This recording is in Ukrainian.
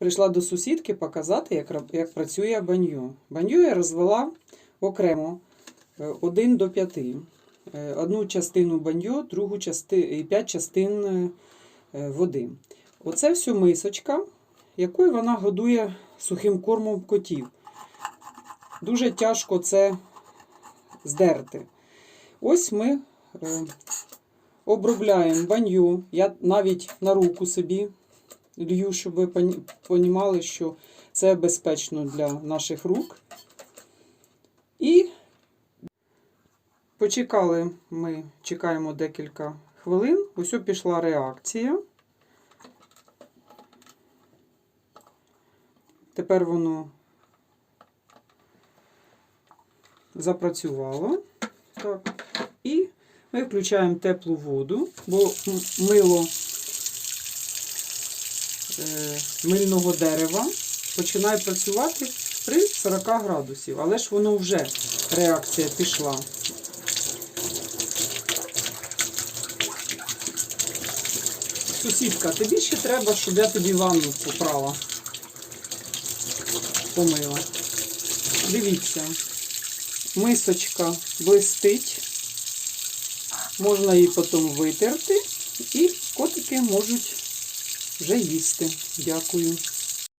прийшла до сусідки показати, як, як працює баньо. Баньо я розвела окремо 1 до 5. Одну частину баньо, другу частину і 5 частин е, е, води. Оце все мисочка, якою вона годує сухим кормом котів. Дуже тяжко це здерти. Ось ми е, обробляємо баню. Я навіть на руку собі лью, щоб ви розуміли, що це безпечно для наших рук. І почекали ми, чекаємо декілька хвилин. Ось пішла реакція. Тепер воно запрацювало. Так. І ми включаємо теплу воду, бо мило мильного дерева починає працювати при 40 градусів, але ж воно вже реакція пішла. Сусідка, тобі ще треба, щоб я тобі ванну поправила. Помила. Дивіться, мисочка блистить. Можна її потім витерти, і котики можуть вже їсти. Дякую.